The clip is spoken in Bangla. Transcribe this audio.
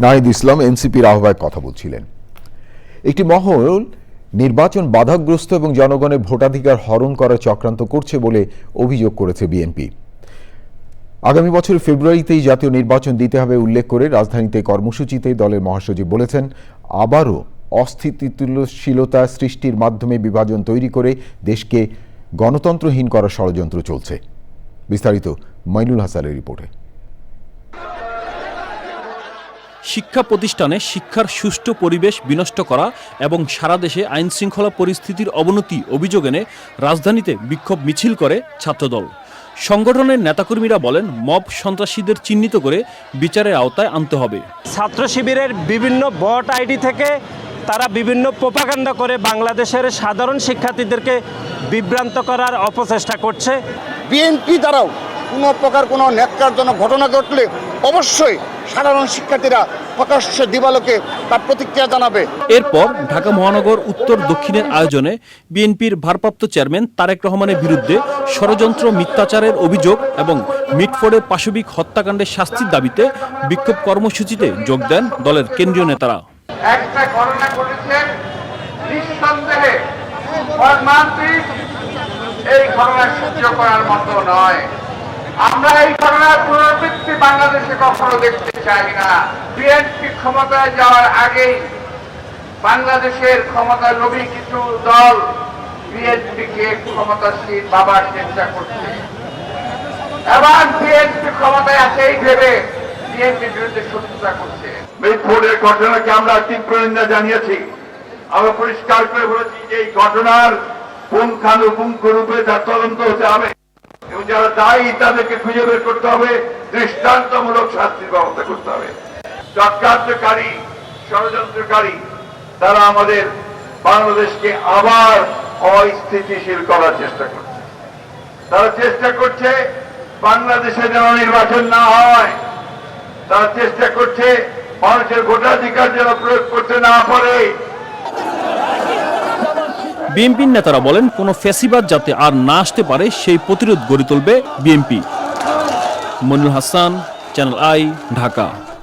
নাহিদ ইসলাম এনসিপির আহ্বায়ক কথা বলছিলেন। একটি মহল নির্বাচন বাধাগ্রস্ত এবং জনগণের ভোটাধিকার হরণ করার চক্রান্ত করছে বলে অভিযোগ করেছে বিএনপি। আগামী বছর ফেব্রুয়ারিতেই জাতীয় নির্বাচন দিতে হবে উল্লেখ করে রাজধানীতে কর্মসূচিতে দলের মহাসচিব বলেছেন, আবারও অস্থিতিশীলতা সৃষ্টির মাধ্যমে বিভাজন তৈরি করে দেশকে গণতন্ত্রহীন করার ষড়যন্ত্র চলছে। বিস্তারিত মাইনুল হাসানের রিপোর্টে। শিক্ষা প্রতিষ্ঠানে শিক্ষার সুষ্ঠু পরিবেশ বিনষ্ট করা এবং সারা দেশে আইন শৃঙ্খলা পরিস্থিতির অবনতি অভিযোগ এনে রাজধানীতে বিক্ষোভ মিছিল করে ছাত্রদল। সংগঠনের নেতাকর্মীরা বলেন মব সন্ত্রাসীদের চিহ্নিত করে বিচারের আওতায় আনতে হবে। ছাত্র শিবিরের বিভিন্ন ভোট আইডি থেকে তারা বিভিন্ন প্রোপাগান্ডা করে বাংলাদেশের সাধারণ শিক্ষার্থীদেরকে বিভ্রান্ত করার অপচেষ্টা করছে। বিএনপি দ্বারাও কোনো প্রকার কোনো ন্যাক্কারজনক ঘটনা ঘটলে অবশ্যই সাধারণ শিক্ষার্থীরা প্রকাশ্যে দিবালোকে তার প্রতিক্রিয়া জানাবে। এরপর ঢাকা মহানগর উত্তর দক্ষিণের আয়োজনে বিএনপির ভারপ্রাপ্ত চেয়ারম্যান তারেক রহমানের বিরুদ্ধে ষড়যন্ত্র মিথ্যাচারের অভিযোগ এবং মিটফোর্ডের পাশবিক হত্যাকাণ্ডের শাস্তির দাবিতে বিক্ষোভ কর্মসূচিতে যোগ দেন দলের কেন্দ্রীয় নেতারা। একটা ঘটনা ঘটেছেন নিঃসন্দেহে এই ঘটনা সহ্য করার মতো নয়। আমরা এই ঘটনার পুনরাবৃত্তি বাংলাদেশে কখনো দেখতে চাই না। বিএনপি ক্ষমতায় যাওয়ার আগেই বাংলাদেশের ক্ষমতা লোভী কিছু দল বিএনপিকে ক্ষমতাশীল বাবার চেষ্টা করছে। এবং বিএনপি ক্ষমতায় আছে এই ভেবে বিএনপি বিরুদ্ধে শত্রুতা করছে। মিটফোর্ডের ঘটনাকে আমরা তীব্র নিন্দা জানিয়েছি। আমরা পরিষ্কার করে বলেছি যে এই ঘটনার পুঙ্খানুপুঙ্খ রূপে তার তদন্ত হতে হবে। যারা দায়ী তাদেরকে খুঁজে বের করতে হবে, দৃষ্টান্তমূলক শাস্তির ব্যবস্থা করতে হবে। চক্রান্তকারী ষড়যন্ত্রকারী, তারা আমাদের বাংলাদেশকে আবার অস্থিতিশীল করার চেষ্টা করছে। তারা চেষ্টা করছে বাংলাদেশে যেন নির্বাচন না হয়। তারা চেষ্টা করছে মানুষের ভোটাধিকার যেন প্রয়োগ করতে না পারে। বিএনপির নেতারা বলেন, কোনো ফেসিবাদ যাতে আর না আসতে পারে, সেই প্রতিরোধ গড়ে তুলবে BNP. Monul Hasan, channel I, Dhaka.